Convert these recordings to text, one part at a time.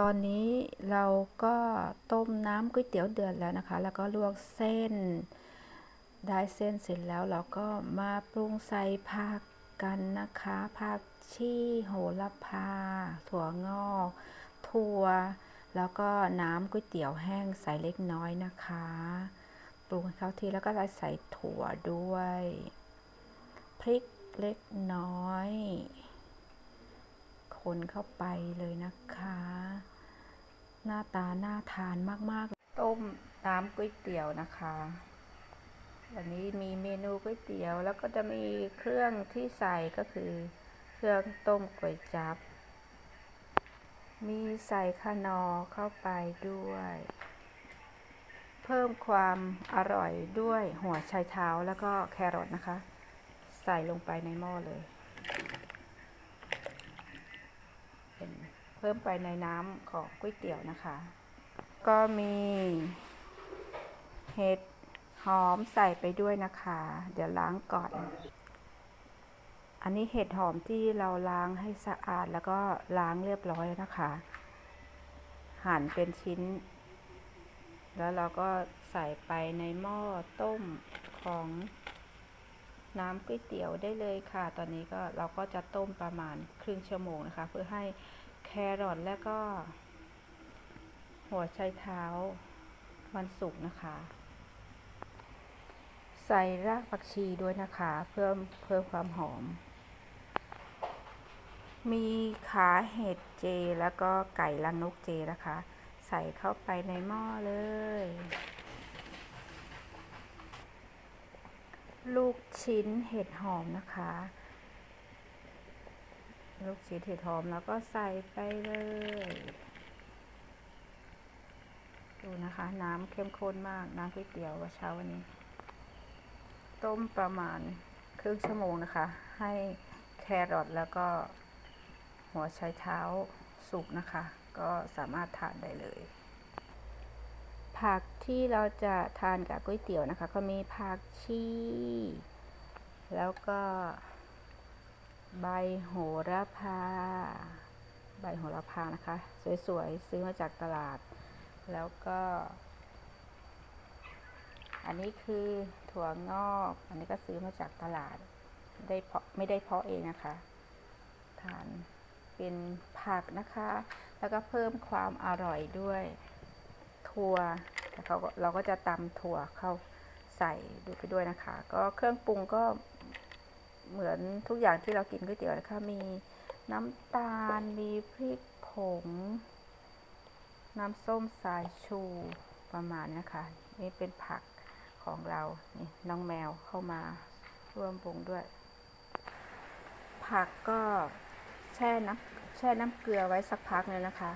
ตอนนี้เราก็ต้มน้ำก๋วยเตี๋ยวเดือดแล้วนะคะ แล้วก็ลวกเส้น ได้เส้นเสร็จแล้วเราก็มาปรุงใส่ผักกันนะคะผักชีโหระพา ถั่วงอก ถั่ว แล้วก็น้ำก๋วยเตี๋ยวแห้งใส่เล็กน้อยนะคะ ปรุงเข้าที่แล้วก็ใส่ถั่วด้วย พริกเล็กน้อย คนเข้าไปเลยนะคะ หน้าตาน่าทานมากๆ ต้มน้ำก๋วยเตี๋ยวนะคะ วันนี้มีเมนูก๋วยเตี๋ยวแล้วก็จะมีเครื่องที่ใส่ก็คือ เครื่องต้มก๋วยจับ มีใส่ขนอเข้าไปด้วย เพิ่มความอร่อยด้วยหัวไชเท้าแล้วก็แครอทนะคะ ใส่ลงไปในหม้อเลย เป็น เพิ่มไปในน้ำของก๋วยเตี๋ยวนะคะ ก็มีเห็ดหอมใส่ไปด้วยนะคะ เดี๋ยวล้างก่อน อันนี้เห็ดหอมที่เราล้างให้สะอาดแล้วก็ล้างเรียบร้อยนะคะ หั่นเป็นชิ้น แล้วเราก็ใส่ไปในหม้อต้มของน้ำก๋วยเตี๋ยวได้เลยค่ะ ตอนนี้ก็เราก็จะต้มประมาณครึ่งชั่วโมงนะคะ เพื่อให้ รอทและก็ หัวไชเท้ามันสุกนะคะ ใส่รากผักชีด้วยนะคะ เพิ่มเพิ่มความหอม มีขาเห็ดเจแล้วก็ไก่ลังนกเจนะคะ ใส่เข้าไปในหม้อเลย ลูกชิ้นเห็ดหอมนะคะ ลูกชิ้นเห็ดหอมแล้วก็ใส่ไปเลย ดูนะคะ น้ำเข้มข้นมาก น้ำก๋วยเตี๋ยวเช้าวันนี้ ต้มประมาณครึ่งชั่วโมงนะคะ ให้แครอทแล้วก็หัวไชเท้าสุกนะคะ ก็สามารถทานได้เลย ผักที่เราจะทานกับก๋วยเตี๋ยวนะคะ ก็มีผักชี แล้วก็ ใบโหระพา ใบโหระพานะคะ สวยๆ ซื้อมาจากตลาด แล้วก็ อันนี้คือถั่วงอก อันนี้ก็ซื้อมาจากตลาด ได้เพาะไม่ได้เพาะเองนะคะ ทานเป็นผักนะคะ แล้วก็เพิ่มความอร่อยด้วย ถั่วแล้วเขาก็เราก็จะตำถั่วเข้าใส่ดูไปด้วยนะคะ ก็เครื่องปรุงก็ เหมือนทุกอย่างที่เรากินก๋วยเตี๋ยวนะคะมีน้ำตาล มีพริกผง น้ำส้มสายชูประมาณนี้นะคะนี่เป็นผักของเรานี่น้องแมวเข้ามาร่วมปรุงด้วย ผักก็แช่น้ำแช่น้ำเกลือไว้สักพักเลยนะคะ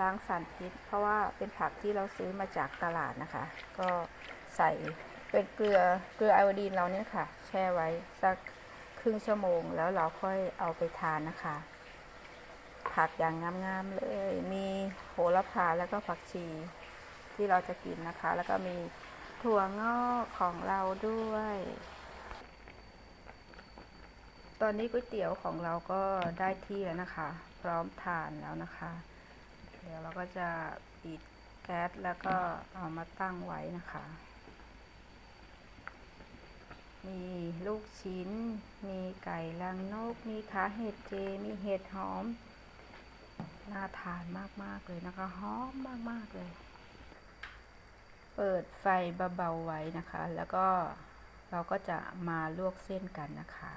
ล้างสารพิษ เพราะว่าเป็นผักที่เราซื้อมาจากตลาดนะคะ ก็ใส่ เป็นเกลือเกลือไอโอดีนเราเนี่ยค่ะ แช่ไว้สักครึ่งชั่วโมง แล้วเราค่อยเอาไปทานนะคะ ผักอย่างงามๆเลย มีโหระพาแล้วก็ผักชีที่เราจะกินนะคะ แล้วก็มีถั่วงอกของเราด้วย ตอนนี้ก๋วยเตี๋ยวของเราก็ได้ที่แล้วนะคะ พร้อมทานแล้วนะคะ เดี๋ยวเราก็จะปิดแก๊สแล้วก็เอามาตั้งไว้นะคะ มีลูกชิ้น มีไก่ลังนก มีขาเห็ดเจ มีเห็ดหอม น่าทานมาก ๆ เลยนะคะ หอมมาก ๆ เลย เปิดไฟเบาๆไว้นะคะ แล้วก็เราก็จะมาลวกเส้นกันนะคะ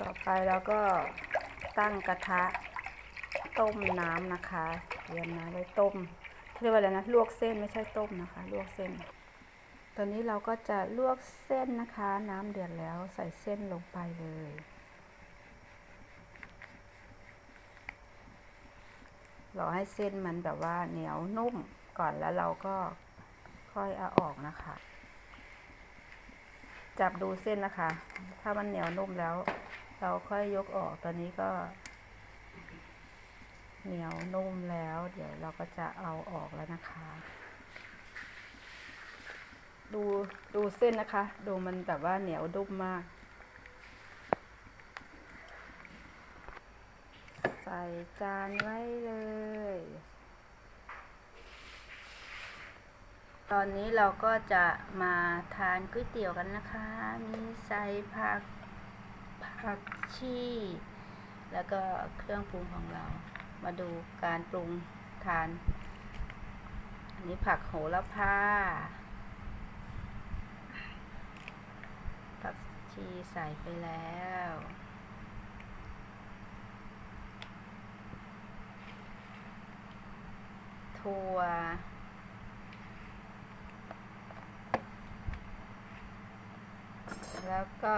ต่อไปเราก็ตั้งกระทะต้มน้ำนะคะเตรียมน้ำไว้ต้มเรียกว่าอะไรนะ ลวกเส้นไม่ใช่ต้มนะคะ ลวกเส้น ตอนนี้เราก็จะลวกเส้นนะคะ น้ำเดือดแล้วใส่เส้นลงไปเลย รอให้เส้นมันแบบว่าเหนียวนุ่มก่อนแล้วเราก็ค่อยเอาออกนะคะ จับดูเส้นนะคะ ถ้ามันเหนียวนุ่มแล้ว เราค่อยยกออก ตอนนี้ก็ เหนียวนุ่มแล้ว เดี๋ยวเราก็จะเอาออกแล้วนะคะ ดูดูเส้นนะคะ ดูมันแบบว่าเหนียวนุ่มากใส่ส่จานไว้เลย ตอนนี้เราก็จะมาทานก๋วยเตี๋ยวกันนะคะ มีใส่ผักผักชีแล้วก็เครื่องปรุงของเรา มาดูการปรุงทาน อันนี้ผักโหระพา ผักชีใส่ไปแล้ว ถั่ว แล้วก็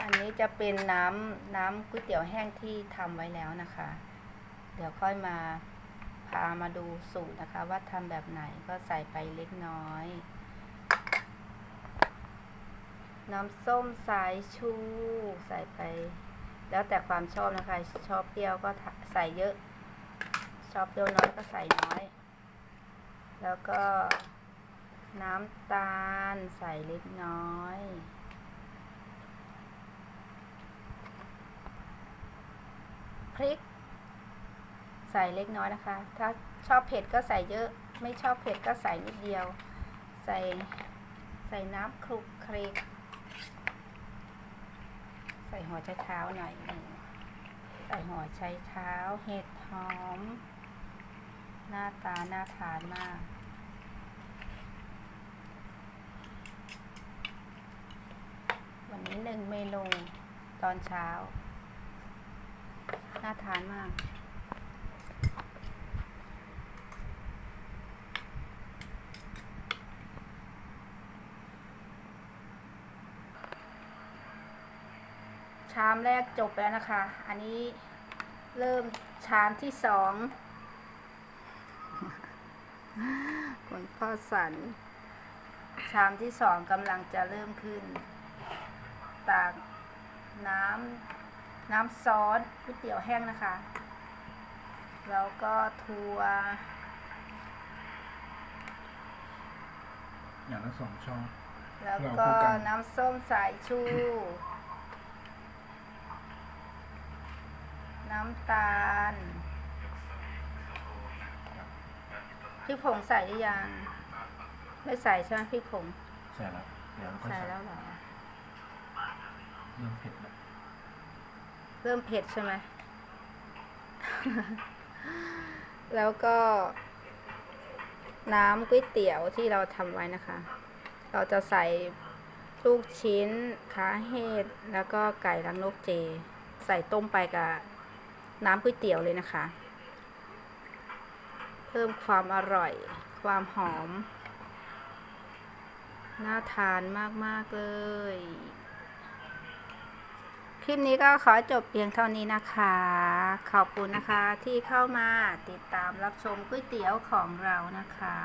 อันนี้จะเป็นน้ำน้ำก๋วยเตี๋ยวแห้งที่ทำไว้แล้วนะคะ เดี๋ยวค่อยมา พามาดูสูตรนะคะ ว่าทำแบบไหนก็ใส่ไปเล็กน้อย น้ำส้มสายชูใส่ไป แล้วแต่ความชอบนะคะ ชอบเปรี้ยวก็ใส่เยอะ ชอบเปรี้ยวน้อยก็ใส่น้อย แล้วก็น้ำตาลใส่เล็กน้อยพริก ใส่เล็กน้อยนะคะ ถ้าชอบเผ็ดก็ใส่เยอะ ไม่ชอบเผ็ดก็ใส่นิดเดียว ใส่ใส่น้ำคลุกเคลกใส่หัวไชเท้าหน่อยหนึ่งใส่หัวไชเท้า เห็ดหอม หน้าตาน่าทานมากวันนี้หนึ่งเมนูตอนเช้า น่าทานมาก ชามแรกจบแล้วนะคะ อันนี้เริ่มชามที่สองคุณพ่อสัน ชามที่สองกำลังจะเริ่มขึ้น ตากน้ำน้ำซอสก๋วยเตี๋ยวแห้งนะคะ แล้วก็ทัวอย่างละสองช้อนแล้วเราก็คู่กันน้ำส้มสายชู น้ำตาลพริกผงใส่หรือยัง ไม่ใส่ใช่ไหมพริกผงใส่แล้วเดี๋ยวค่อยใส่ใส่แล้วเหรอ เริ่มเผ็ดแล้วเริ่มเผ็ดใช่ไหม แล้วก็ น้ำก๋วยเตี๋ยวที่เราทำไว้นะคะ เราจะใส่ลูกชิ้น ขาเห็ด แล้วก็ไก่ลังนกเจ ใส่ต้มไปกับ น้ำก๋วยเตี๋ยวเลยนะคะ เพิ่มความอร่อย ความหอม น่าทานมาก ๆ เลย คลิปนี้ก็ขอจบเพียงเท่านี้นะคะ ขอบคุณนะคะที่เข้ามาติดตามรับชมก๋วยเตี๋ยวของเรานะคะ